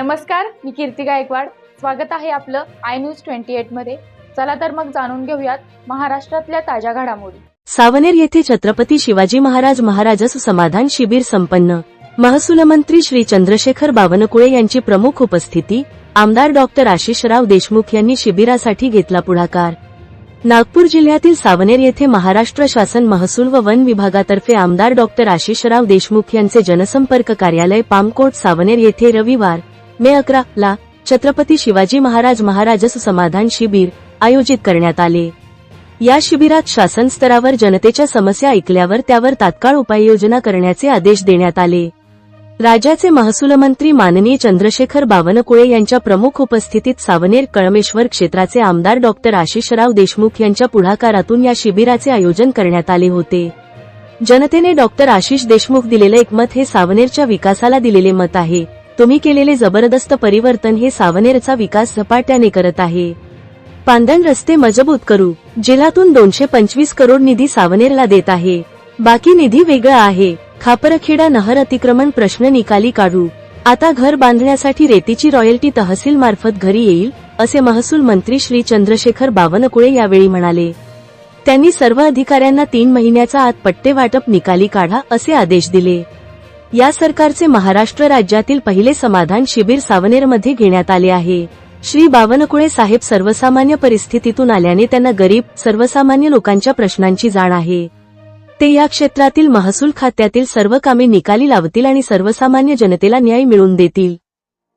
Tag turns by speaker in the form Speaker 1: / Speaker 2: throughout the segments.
Speaker 1: नमस्कार मी कीर्ती गायकवाड. स्वागत आहे आपलं आय न्यूज ट्वेंटी एटमध्ये. चला तर मग जाणून घेऊयात महाराष्ट्रातल्या ताज्या घडामोडी.
Speaker 2: सावनेर येथे छत्रपती शिवाजी महाराज महाराजस समाधान शिबिर संपन्न. महसूल मंत्री श्री चंद्रशेखर बावनकुळे यांची प्रमुख उपस्थिती आमदार डॉक्टर आशिषराव देशमुख यांनी शिबिरासाठी घेतला पुढाकार. नागपूर जिल्ह्यातील सावनेर येथे महाराष्ट्र शासन महसूल व वन विभागातर्फे आमदार डॉक्टर आशिषराव देशमुख यांचे जनसंपर्क कार्यालय पामकोट सावनेर येथे रविवार मे अकरा ला छत्रपती शिवाजी महाराज महाराजस समाधान शिबिर आयोजित करण्यात आले. या शिबिरात शासन स्तरावर जनतेच्या समस्या ऐकल्यावर त्यावर तात्काळ उपाययोजना करण्याचे आदेश देण्यात आले. राज्याचे महसूल मंत्री माननीय चंद्रशेखर बावनकुळे यांच्या प्रमुख उपस्थितीत सावनेर कळमेश्वर क्षेत्राचे आमदार डॉक्टर आशिषराव देशमुख यांच्या पुढाकारातून या शिबिराचे आयोजन करण्यात आले होते. जनतेने डॉक्टर आशिष देशमुख दिलेले एकमत हे सावनेरच्या विकासाला दिलेले मत आहे. तुम्ही केलेले जबरदस्त परिवर्तन हे सावनेरचा विकास झपाट्याने करत आहे. पांदण रस्ते मजबूत करू जिल्ह्यातून दोनशे पंचवीस करोड निधी सावनेरला देत आहे. बाकी निधी वेगळा आहे. खापरखेडा नहर अतिक्रमण प्रश्न निकाली काढू. आता घर बांधण्यासाठी रेतीची रॉयल्टी तहसील मार्फत घरी येईल असे महसूल मंत्री श्री चंद्रशेखर बावनकुळे यावेळी म्हणाले. त्यांनी सर्व अधिकाऱ्यांना तीन महिन्याचा आत पट्टे वाटप निकाली काढा असे आदेश दिले. या सरकारचे महाराष्ट्र राज्यातील पहिले समाधान शिबिर सावनेरमध्ये घेण्यात आले आहे. श्री बावनकुळे साहेब सर्वसामान्य परिस्थितीतून आल्याने त्यांना गरीब सर्वसामान्य लोकांच्या प्रश्नांची जाण आहे. ते या क्षेत्रातील महसूल खात्यातील सर्व कामे निकाली लावतील आणि सर्वसामान्य जनतेला न्याय मिळवून देतील.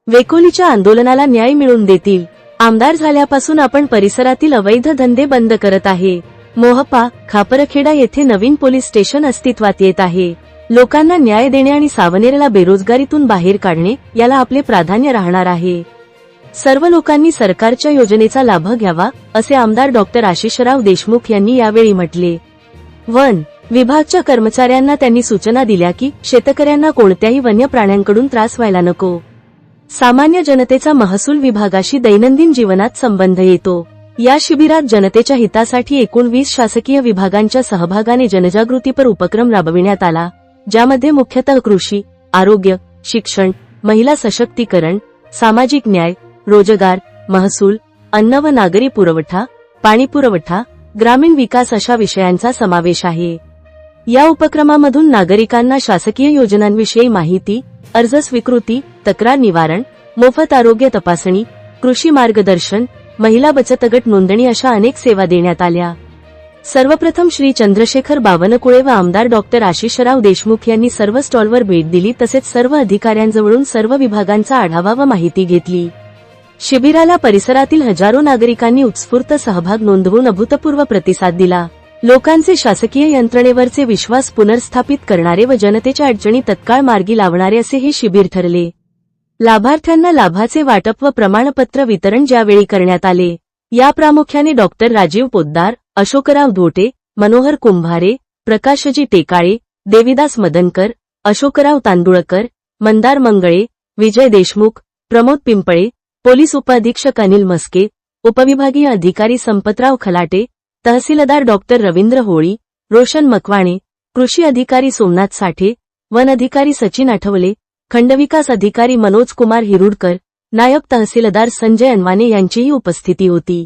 Speaker 2: वेकोलीच्या आंदोलनाला न्याय मिळवून देतील. आमदार झाल्यापासून आपण परिसरातील अवैध धंदे बंद करत आहे. मोहपा खापरखेडा येथे नवीन पोलीस स्टेशन अस्तित्वात येत आहे. लोकांना न्याय देणे आणि सावनेरला बेरोजगारीतून बाहेर काढणे याला आपले प्राधान्य राहणार आहे. सर्व लोकांनी सरकारच्या योजनेचा लाभ घ्यावा असे आमदार डॉक्टर आशिषराव देशमुख यांनी यावेळी म्हटले. वन विभागच्या कर्मचाऱ्यांना त्यांनी सूचना दिल्या की शेतकऱ्यांना कोणत्याही वन्य प्राण्यांकडून त्रास व्हायला नको. सामान्य जनतेचा महसूल विभागाशी दैनंदिन जीवनात संबंध येतो. या शिबिरात जनतेच्या हितासाठी एकूण वीस शासकीय विभागांच्या सहभागाने जनजागृतीपर उपक्रम राबविण्यात आला. ज्यामध्ये मुख्यतः कृषी आरोग्य शिक्षण महिला सशक्तीकरण सामाजिक न्याय रोजगार महसूल अन्न व नागरी पुरवठा पाणी पुरवठा ग्रामीण विकास अशा विषयांचा समावेश आहे. या उपक्रमामधून नागरिकांना शासकीय योजनांविषयी माहिती अर्ज स्वीकृती तक्रार निवारण मोफत आरोग्य तपासणी कृषी मार्गदर्शन महिला बचत गट नोंदणी अशा अनेक सेवा देण्यात आल्या. सर्वप्रथम श्री चंद्रशेखर बावनकुळे व आमदार डॉक्टर आशिषराव देशमुख यांनी सर्व स्टॉलवर भेट दिली तसेच सर्व अधिकाऱ्यांजवळून सर्व विभागांचा आढावा व माहिती घेतली. शिबिराला परिसरातील हजारो नागरिकांनी उत्स्फूर्त सहभाग नोंदवून अभूतपूर्व प्रतिसाद दिला. लोकांचे शासकीय यंत्रणेवरचे विश्वास पुनर्स्थापित करणारे व जनतेच्या अडचणी तत्काळ मार्गी लावणारे असे हे शिबिर ठरले. लाभार्थ्यांना लाभाचे वाटप व प्रमाणपत्र वितरण ज्यावेळी करण्यात आले या प्रामुख्याने डॉक्टर राजीव पोद्दार अशोकराव धोटे मनोहर कुंभारे प्रकाशजी टेकाळे देविदास मदनकर अशोकराव तांदुळकर मंदार मंगळे विजय देशमुख प्रमोद पिंपळे पोलीस उपअधीक्षक अनिल मस्के उपविभागीय अधिकारी संपतराव खलाटे तहसीलदार डॉक्टर रवींद्र होळी रोशन मकवाणे कृषी अधिकारी सोमनाथ साठे वन अधिकारी सचिन आठवले खंडविकास अधिकारी मनोज कुमार हिरुडकर नायब तहसीलदार संजय अनवाने यांचीही उपस्थिती होती.